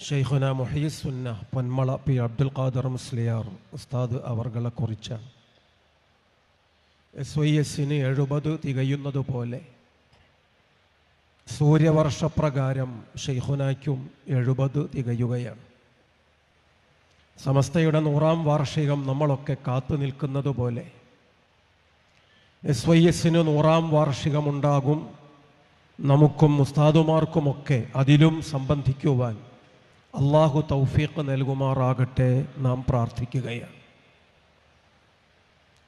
ഷെയ്ഖുന മുഹീസുന്ന Ponmala P Abdul Khader Musliyar ഉസ്താദ് അവർകളെ കുറിച്ചാണ് എസ് വൈ എസിന് എഴുപത് തികയുന്നതുപോലെ സൂര്യവർഷപ്രകാരം ഷെയ്ഖുനായ്ക്കും എഴുപത് തികയുകയാണ്. സമസ്തയുടെ നൂറാം വാർഷികം നമ്മളൊക്കെ കാത്തു നിൽക്കുന്നത് പോലെ എസ് വൈ എസിന് നൂറാം വാർഷികമുണ്ടാകും. നമുക്കും ഉസ്താദുമാർക്കുമൊക്കെ അതിലും സംബന്ധിക്കുവാൻ അള്ളാഹു തൗഫീഖ് നൽകുമാറാകട്ടെ നാം പ്രാർത്ഥിക്കുകയാണ്.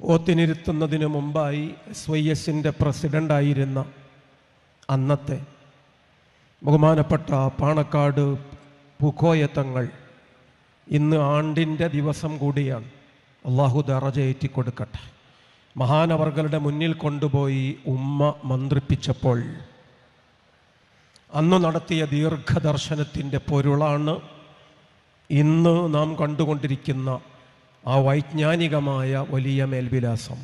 ഓത്തിനിരുത്തുന്നതിന് മുമ്പായി എസ് വൈ എസിന്റെ പ്രസിഡന്റായിരുന്ന അന്നത്തെ ബഹുമാനപ്പെട്ട പാണക്കാട് പുക്കോയത്തങ്ങൾ ഇന്ന് ആണ്ടിന്റെ ദിവസം കൂടിയാണ് അള്ളാഹു ദറജയേറ്റി കൊടുക്കട്ടെ മഹാനവർകളുടെ മുന്നിൽ കൊണ്ടുപോയി ഉമ്മ മന്ത്രിപ്പിച്ചപ്പോൾ അന്ന് നടത്തിയ ദീർഘദർശനത്തിന്റെ പൊരുളാണ് ഇന്ന് നാം കണ്ടുകൊണ്ടിരിക്കുന്ന ആ വൈജ്ഞാനികമായ വലിയ മേൽവിലാസം.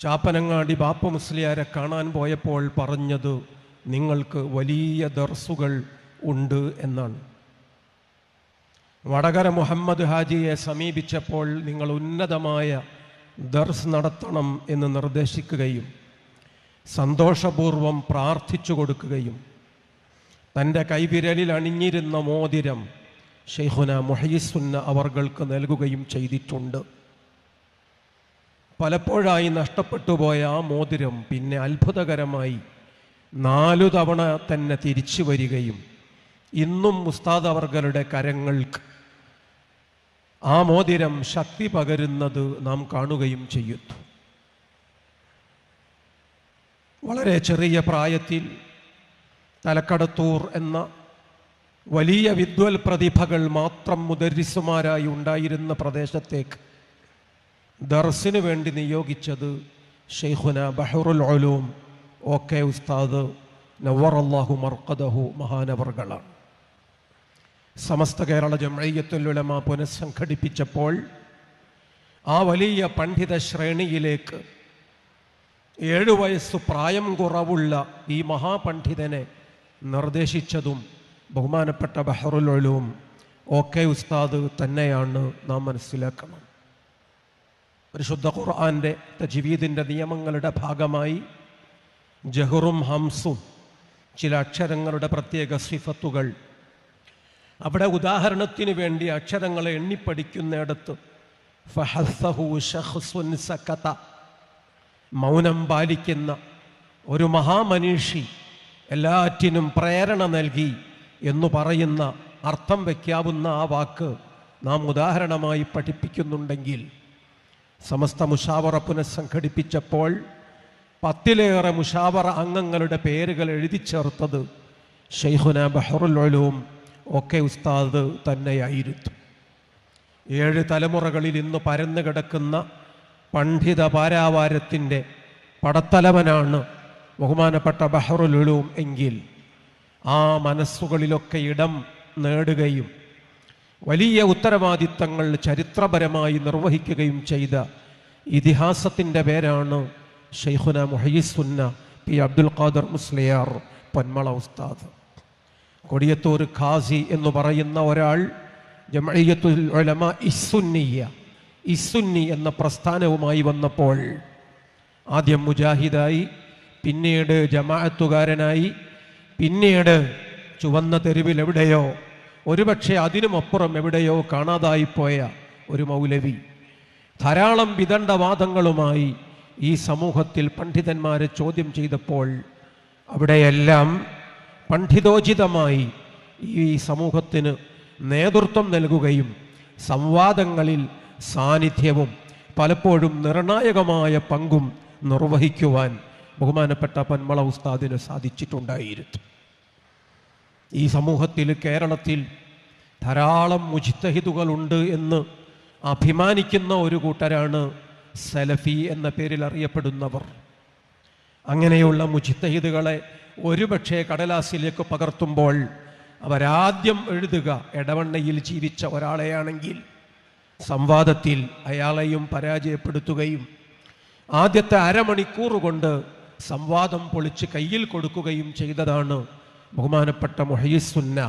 ചാപ്പനങ്ങാടി ബാപ്പ മുസ്ലിയാരെ കാണാൻ പോയപ്പോൾ പറഞ്ഞത് നിങ്ങൾക്ക് വലിയ ദർസുകൾ ഉണ്ട് എന്നാണ്. വടകര മുഹമ്മദ് ഹാജിയെ സമീപിച്ചപ്പോൾ നിങ്ങൾ ഉന്നതമായ ദർസ് നടത്തണം എന്ന് നിർദ്ദേശിക്കുകയും സന്തോഷപൂർവം പ്രാർത്ഥിച്ചു കൊടുക്കുകയും തന്റെ കൈവിരലിൽ അണിഞ്ഞിരുന്ന മോതിരം ഷെയ്ഖുന മൊഹീസുന്ന അവർകൾക്ക് നൽകുകയും ചെയ്തിട്ടുണ്ട്. പലപ്പോഴായി നഷ്ടപ്പെട്ടു പോയ ആ മോതിരം പിന്നെ അത്ഭുതകരമായി നാലു തവണ തന്നെ തിരിച്ചു വരികയും ഇന്നും മുസ്താദ് അവർകളുടെ കരങ്ങൾക്ക് ആ മോതിരം ശക്തി പകരുന്നത് നാം കാണുകയും ചെയ്യുന്നു. വളരെ ചെറിയ പ്രായത്തിൽ തലക്കടത്തൂർ എന്ന വലിയ വിദ്വൽ പ്രതിഭകൾ മാത്രം മുദരിസുമാരായി ഉണ്ടായിരുന്ന പ്രദേശത്തേക്ക് ദർസിന് വേണ്ടി നിയോഗിച്ചത് ഷെയ്ഖുന ബഹറുൽ ഒലൂം ഒ കെ ഉസ്താദ് നവറല്ലാഹു മർക്കദഹു മഹാനവറുകളാണ്. സമസ്ത കേരള ജമയ്യത്തുലുലമ പുനഃസംഘടിപ്പിച്ചപ്പോൾ ആ വലിയ പണ്ഡിത ശ്രേണിയിലേക്ക് ഏഴു വയസ്സ് പ്രായം കുറവുള്ള ഈ മഹാപണ്ഡിതനെ നിർദ്ദേശിച്ചതും ബഹുമാനപ്പെട്ട ബഹറുൽ ഒഴുവും ഒക്കെ ഉസ്താദ് തന്നെയാണ് നാം മനസ്സിലാക്കണം. പരിശുദ്ധ ഖുർആാന്റെ തജ്വീദിന്റെ നിയമങ്ങളുടെ ഭാഗമായി ജഹറും ഹംസും ചില അക്ഷരങ്ങളുടെ പ്രത്യേക സിഫത്തുകൾ. അവിടെ ഉദാഹരണത്തിന് വേണ്ടി അക്ഷരങ്ങളെ എണ്ണിപ്പടിക്കുന്നിടത്ത് ഫഹസഹു ഷഹ്സുൻ സക്കത മൗനം പാലിക്കുന്ന ഒരു മഹാമനീഷി എല്ലാറ്റിനും പ്രേരണ നൽകി എന്ന് പറയുന്ന അർത്ഥം വയ്ക്കാവുന്ന ആ വാക്ക് നാം ഉദാഹരണമായി പഠിപ്പിക്കുന്നുണ്ടെങ്കിൽ സമസ്ത മുഷാവറ പുനഃസംഘടിപ്പിച്ചപ്പോൾ പത്തിലേറെ മുഷാവറ അംഗങ്ങളുടെ പേരുകൾ എഴുതി ചേർത്തത് ഷെയ്ഹുന ബഹറുൽ ഒലൂം ഒക്കെ ഉസ്താദ് തന്നെയായിരുന്നു. ഏഴ് തലമുറകളിൽ ഇന്ന് പരന്നു കിടക്കുന്ന പണ്ഡിത പാരാവാരത്തിന്റെ പടത്തലവനാണ് ബഹുമാനപ്പെട്ട ബഹറുൽ ഉലൂം എങ്കിൽ ആ മനസ്സുകളിലൊക്കെ ഇടം നേടുകയും വലിയ ഉത്തരവാദിത്തങ്ങൾ ചരിത്രപരമായി നിർവഹിക്കുകയും ചെയ്ത ഇതിഹാസത്തിന്റെ പേരാണ് ഷെയ്ഖുന മുഹയ്യസുന്ന പി അബ്ദുൽ ഖാദർ മുസ്ലിയാർ പൊന്മള ഉസ്താദ്. കൊടിയത്തൂർ ഖാസി എന്ന് പറയുന്ന ഒരാൾ ജമയ്യത്തുൽ ഒലമ ഇസുന്നിയ ഇസുന്നി എന്ന പ്രസ്ഥാനവുമായി വന്നപ്പോൾ ആദ്യം മുജാഹിദായി പിന്നീട് ജമാഅത്തുകാരനായി പിന്നീട് ചുവന്ന തെരുവിൽ എവിടെയോ ഒരുപക്ഷെ അതിനുമപ്പുറം എവിടെയോ കാണാതായിപ്പോയ ഒരു മൗലവി. ധാരാളം വിദണ്ഡവാദങ്ങളുമായി ഈ സമൂഹത്തിൽ പണ്ഡിതന്മാരെ ചോദ്യം ചെയ്തപ്പോൾ അവിടെയെല്ലാം പണ്ഡിതോചിതമായി ഈ സമൂഹത്തിന് നേതൃത്വം നൽകുകയും സംവാദങ്ങളിൽ സാന്നിധ്യവും പലപ്പോഴും നിർണായകമായ പങ്കും നിർവഹിക്കുവാൻ ബഹുമാനപ്പെട്ട പന്മള ഉസ്താദിന് സാധിച്ചിട്ടുണ്ടായിരുന്നു. ഈ സമൂഹത്തിൽ കേരളത്തിൽ ധാരാളം മുജിത്തഹിതുകളുണ്ട് എന്ന് അഭിമാനിക്കുന്ന ഒരു കൂട്ടരാണ് സലഫി എന്ന പേരിൽ അറിയപ്പെടുന്നവർ. അങ്ങനെയുള്ള മുജിത്തഹിതുകളെ ഒരുപക്ഷെ കടലാസിലേക്ക് പകർത്തുമ്പോൾ അവരാദ്യം എഴുതുക എടവണ്ണയിൽ ജീവിച്ച ഒരാളെയാണെങ്കിൽ സംവാദത്തിൽ അയാളെയും പരാജയപ്പെടുത്തുകയും ആദ്യത്തെ അരമണിക്കൂർ കൊണ്ട് സംവാദം പൊളിച്ച് കയ്യിൽ കൊടുക്കുകയും ചെയ്തതാണ് ബഹുമാനപ്പെട്ട മൊഹീസുന്ന